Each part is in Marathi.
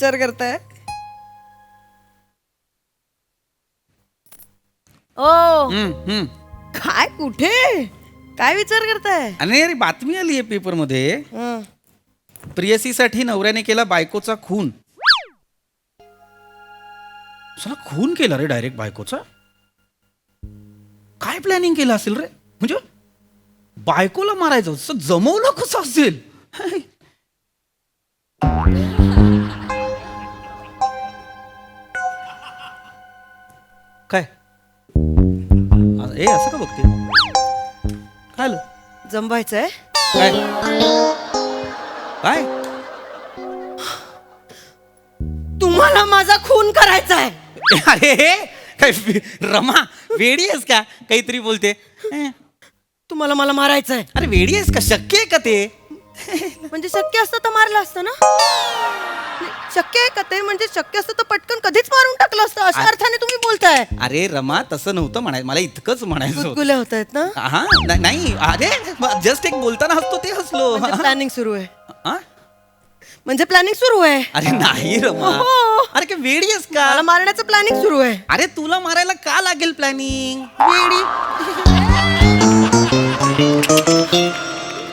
विचार करताय? ओ! हम्म, हम्म. काय कुठे? काय विचार करताय? अरे अरे बातमी आली आहे पेपरमध्ये हं. प्रियसीसाठी नवऱ्याने केला बायकोचा खून. चला खून केला रे डायरेक्ट बायकोचा? काय प्लॅनिंग केलं असेल रे? म्हणजे बायकोला मारायचं जमवलं कसं असेल? ए असं का बघते? काय आलं? जमवायचंय? काय? काय? तुम्हाला माझा खून करायचा आहे अरे काय वे- रमा वेडी आहेस का? काहीतरी बोलते. अं, तुम्हाला मला मारायचं आहे अरे वेडी आहेस का? शक्य आहे का ते? म्हणजे शक्य असतं तर मारलं असतं ना? नाही, शक्य आहे का ते? म्हणजे शक्य असतं तर पटकन कधीच मारून टाकलं असतं. अशा अर्थाने तुम्ही बोलताय. अरे रमा तसं नव्हतं म्हणायचं मला इतकंच म्हणायचं होतं. होत आहेत ना? हा ना- नाही अरे जस्ट एक बोलताना हसतो ते हसलो. प्लॅनिंग सुरू आहे. हा? म्हणजे प्लॅनिंग सुरू आहे. अरे नाही रमा. हो. अरे काय वेडी आहेस का? मला मारण्याचं प्लॅनिंग सुरू आहे. अरे तुला मारायला का लागेल प्लॅनिंग वेडी.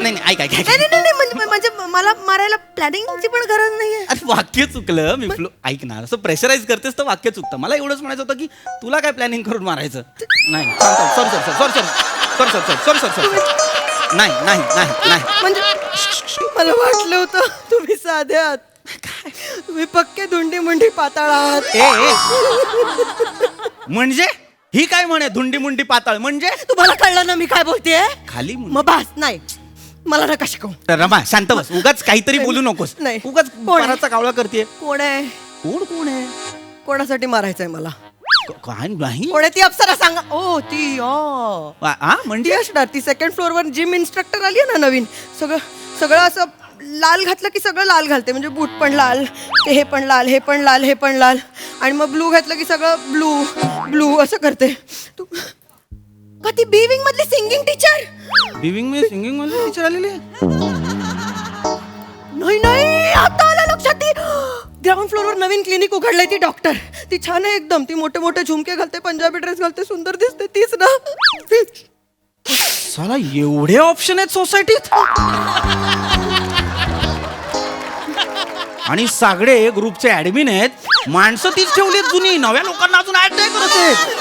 नाही नाही ऐक ऐक ऐक नाही नाही, नाही नाही, म्हणजे म्हणजे मला मारायला प्लॅनिंगची पण गरज नाहीये अरे वाक्य चुकलं मी फ्लो ऐक ना असं प्रेशराईज करतेस तर वाक्य चुकतं मला एवढंच म्हणायचं होतं की तुला काय प्लॅनिंग करून मारायचं नाही sorry sorry sorry sorry sorry sorry sorry sorry sorry नाही नाही नाही नाही म्हणजे मला वाटलं होतं तुम्ही साधे आहात तुम्ही पक्के धुंडी मुंडी पाताळ आहात ए ए. म्हणजे ही काय म्हणे धुंडी मुंडी पाताळ म्हणजे तुम्हाला कळलं ना मी काय बोलतेय खाली मुंडी. मग बास नाही मला नका शिकवू. तर रमा शांत बस. उगाच काहीतरी बोलू नकोस. नाही. उगाच कोण आहे? कावळा करते कोण आहे? कोण कोण आहे? कोणासाठी मारायचंय मला? क- काय नाही. कोण आहे ती? अप्सरा सांगा. ओ ती ओ. वा- हा ती म्हणजे असणार ती सेकंड फ्लोअर वर जिम इन्स्ट्रक्टर आली आहे ना नवीन. सगळं सगळं असं लाल घातलं की सगळं लाल घालते. म्हणजे बूट पण लाल ते हे पण लाल हे पण लाल हे पण लाल. आणि मग ब्लू घातलं की सगळं ब्लू ब्लू असं करते. तू ती बिविंग मधली सिंगिंग टीचर बिविंगमध्ये सिंगिंगमध्ये टीचर आलेली नाही नाही आता आलं लक्षात ती. ग्राउंड फ्लोअरवर नवीन क्लिनिक उघडलंय ती डॉक्टर ती छान आहे एकदम. ती मोठे मोठे झुमके घालते पंजाबी ड्रेस घालते सुंदर दिसते तीच ना. साला एवढे ऑप्शन आहेत सोसायटीत आणि सगळे ग्रुपचे ऍडमिन आहेत. माणसं तीच ठेवली जुनी. नव्या लोकांना अजून ऍड नाही करत आहेत.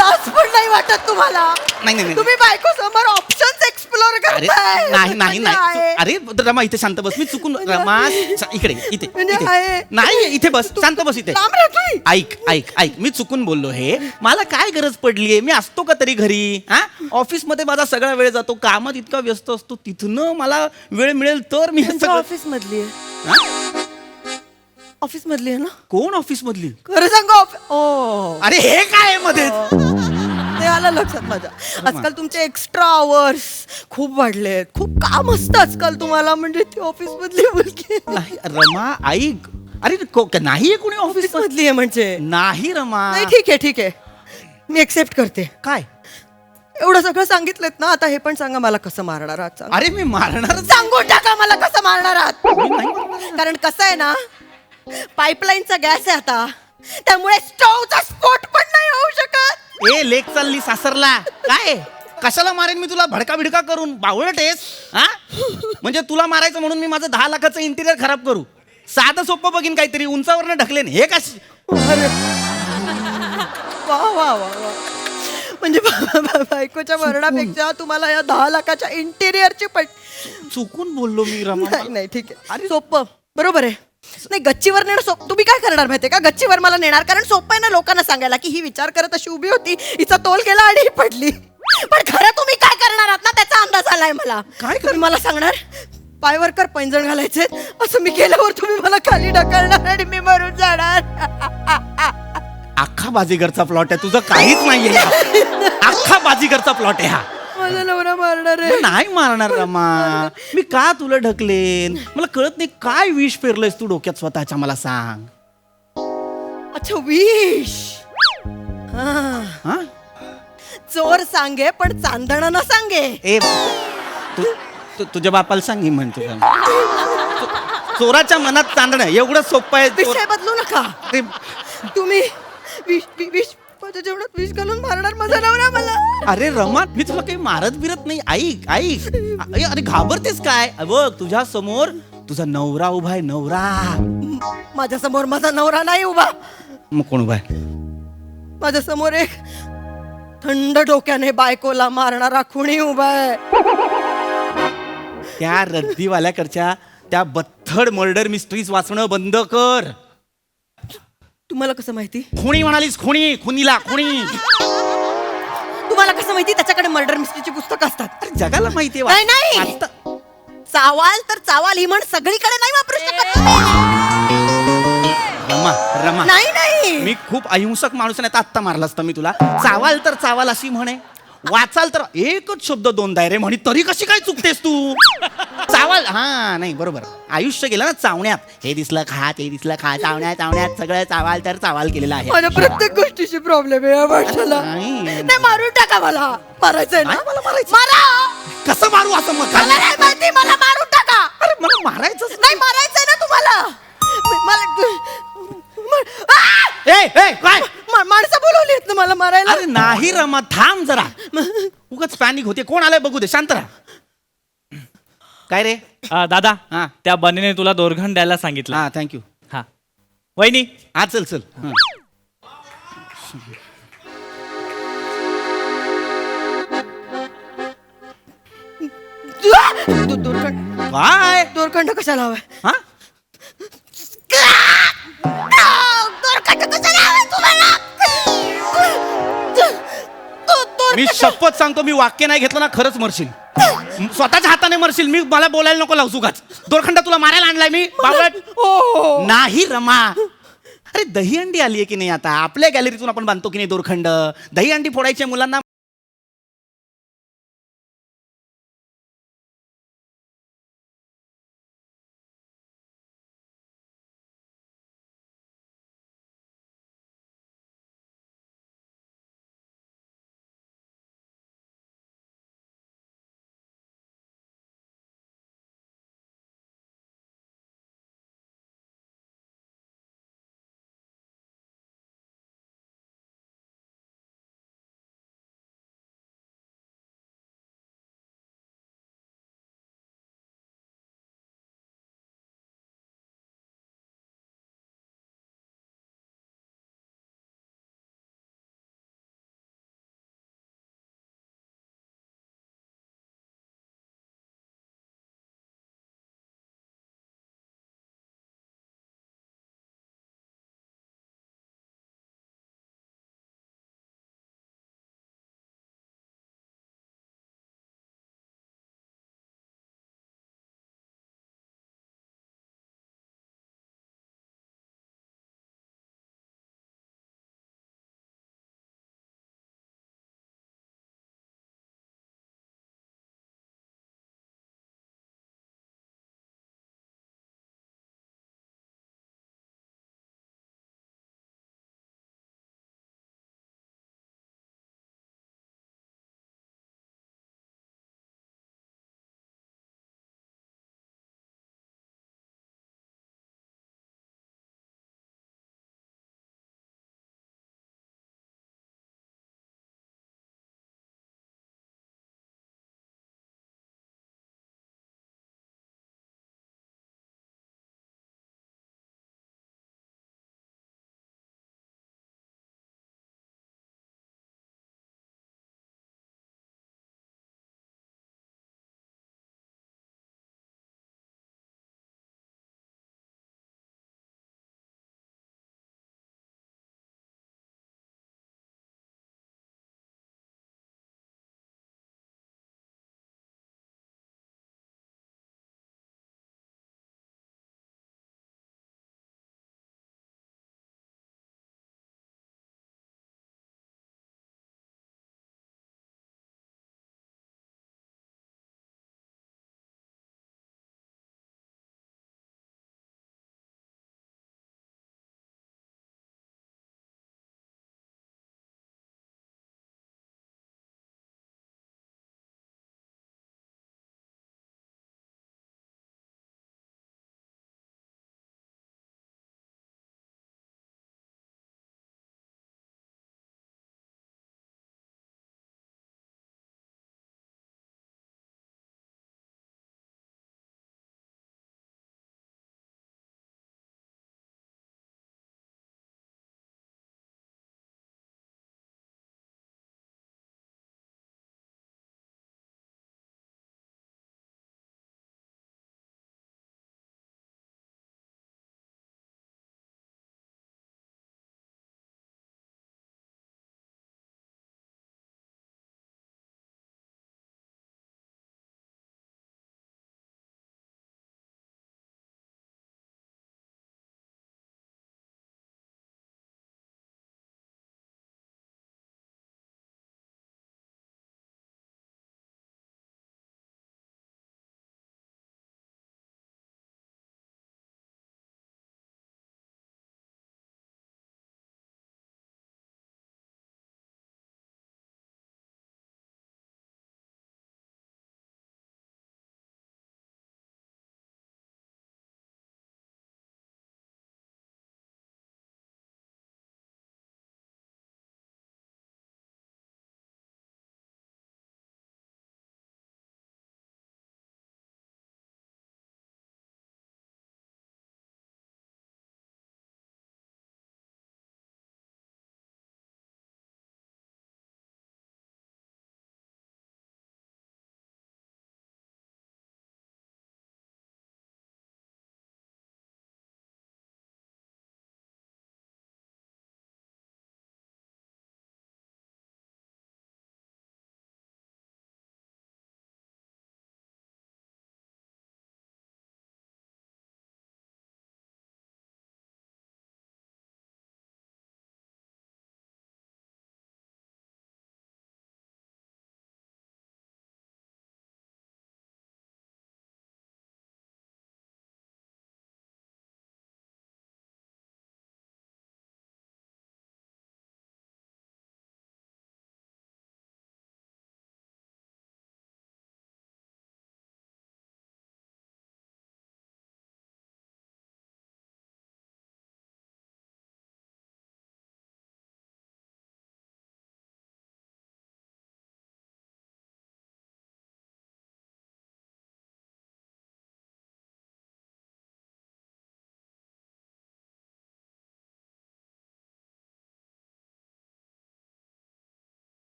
लाज पण नाही वाटत तुम्हाला? नाही, नाही, नाही. तुम्ही बायको समोर ऑप्शन्स एक्सप्लोर अरे करताय. नाही नाही म्हणजे आहे. नाही अरे रमा इथे शांत बस. मी चुकून रमा श- इकडे इथे म्हणजे इथे. आहे. नाही इथे बस. शांत बस इथे. लांब राहा तुम्ही. ऐक ऐक ऐक. मी चुकून बोललो हे. मला काय गरज पडलीये मी असतो का तरी घरी? हा? ऑफिसमध्ये माझा सगळा वेळ जातो. कामात इतका व्यस्त असतो. तिथनं मला वेळ मिळेल तर मी हे तुमच्या सगळं ऑफिस मधली आहे. हा? ऑफिस मधली आहे ना? कोण ऑफिस मधली खरं सांगा ओ. अरे हे काय मध्ये? ते आलं लक्षात माझ्या. आजकाल तुमचे एक्स्ट्रा आवर्स खूप वाढले आहेत खूप काम असतं आजकाल तुम्हाला म्हणजे ती ऑफिस मधली मुलगी. नाही रमा ऐक अरे को- नाही कोणी ऑफिस ऑफिस मधली आहे म्हणजे. नाही रमा. नाही ठीक आहे ठीक आहे. मी एक्सेप्ट करते. काय? एवढं सगळं सांगितलं ना आता हे पण सांगा मला कसं मारणार आहात. सांगा. अरे मी मारणारच सांगून टाका मला कसं मारणार आहात. कारण कसं आहे ना पाईपलाईनचा गॅस आहे आता. त्यामुळे स्टोवचा स्फोट पण नाही होऊ शकत. ए लेक चालली सासरला. काय? कशाला मारेन मी तुला? भडका भिडका करून. बावळट आहेस हा? म्हणजे तुला मारायचं म्हणून मी माझं दहा लाखाचं इंटिरियर खराब करू. साधं सोपं बघीन काहीतरी. उंचावरनं ढकलेन. हे कश अरे. वा वा वा वा. म्हणजे बा- बा- बायकोच्या मरणापेक्षा तुम्हाला या दहा लाखाच्या इंटेरियरची पट चुकून बोललो मी रमा नाही नाही ठीक आहे. सोपं. बरोबर आहे. नाही गच्चीवर नेणं सोप तुम्ही काय करणार माहितीये का? गच्चीवर मला नेणार कारण सोपं आहे ना लोकांना सांगायला की ही विचार करत अशी उभी होती हिचा तोल गेला आणि ही पडली. पण खरं तुम्ही काय करणार आहात ना त्याचा अंदाज आलाय मला. काय तुम्ही मला सांगणार पायवर कर पैंजण घालायचे. असं मी केल्यावर तुम्ही मला खाली ढकलणार आणि मी मरून जाणार. अख्खा बाजीगरचा प्लॉट आहे. तुझं काहीच नाहीये अख्खा बाजीगरचा प्लॉट आहे हा. माझा नवरा मारणार आहे. नाही मारणार रमा. मी का तुला ढकलेन? मला कळत नाही काय विष पेरलंयस तू डोक्यात स्वतःच्या मला सांग. अच्छा हा. हा? चोर सांगे पण चांदण न सांगे. ए तू तू- तुझ्या बापाला सांगी म्हण तुझ्या. चोराच्या मनात चांदणं एवढं सोपं आहे चोर- विषय बदलू नका. ते- तुम्ही विष वि- विष माझ्या जेवणात विष घालून मारणार माझा नवरा मला. अरे रमा मी तुला काही मारत बिरत नाही. ऐक ऐक. अरे अरे घाबरतेस काय? बघ तुझ्या समोर तुझा नवरा उभा आहे नवरा. माझ्यासमोर माझा नवरा नाही उभा. मग कोण उभा आहे? माझ्यासमोर एक थंड डोक्याने बायकोला मारणारा खुणी उभा आहे. त्या रद्दीवाल्याकडच्या त्या बथड मर्डर मिस्ट्रीज वाचणं बंद कर. तुम्हाला कसं माहिती? खुणी म्हणालीस खुणी खुनीला खुणी. तुम्हाला कसं माहिती? त्याच्याकडे मर्डर मिस्ट्रीची पुस्तकं असतात. अरे जगाला माहितीये नाही, नाही. वाचता- चावाल तर चावाल ही म्हण सगळीकडे नाही वापरू शकत तुम्ही. रमा रमा. नाही नाही. मी खूप अहिंसक माणूस नाही तर आत्ता मारला असता मी तुला. चावाल तर चावाल अशी म्हणे. वाचाल तर एकच शब्द दोनदा आहे रे म्हणे तरी कशी काय चुकतेस तू? चावाल. हा नाही बरोबर. आयुष्य गेलं ना चावण्यात. हे दिसलं खा ते दिसलं खा चावण्यात चावण्यात सगळं चावाल तर चावाल केलेलं आहे. माझ्या प्रत्येक गोष्टीची प्रॉब्लेम आहे या माणसाला. नाही. नाही मारून टाका मला. मारायचंय ना? नाही, मला मारायचं. मारा! कसं मारू असं मग? मला नाही माहिती मला अरे नाही रमा थांब जरा. उगाच पॅनिक होते. कोण आलंय बघू दे. शांत राहा. काय रे? आ, दादा हा. त्या बनीने तुला दोरखंड द्यायला सांगितलं. हा थँक्यू हा. वहिनी. हा चल चल. हं. दो- दोरखंड काय? दोरखंड कशाला हवाय? हा? शपथ सांगतो मी वाक्य नाही घेतलं ना खरंच मरशील. स्वतःच्या हाताने मरशील. मी मला बोलायला नको लावू का दोरखंड तुला मारायला आणलाय मी. बावळट. हो. नाही रमा. अरे दहीहंडी आली आहे की नाही आता? आपल्या गॅलरीतून आपण बांधतो की नाही दोरखंड? दहीहंडी फोडायच्या मुलांना?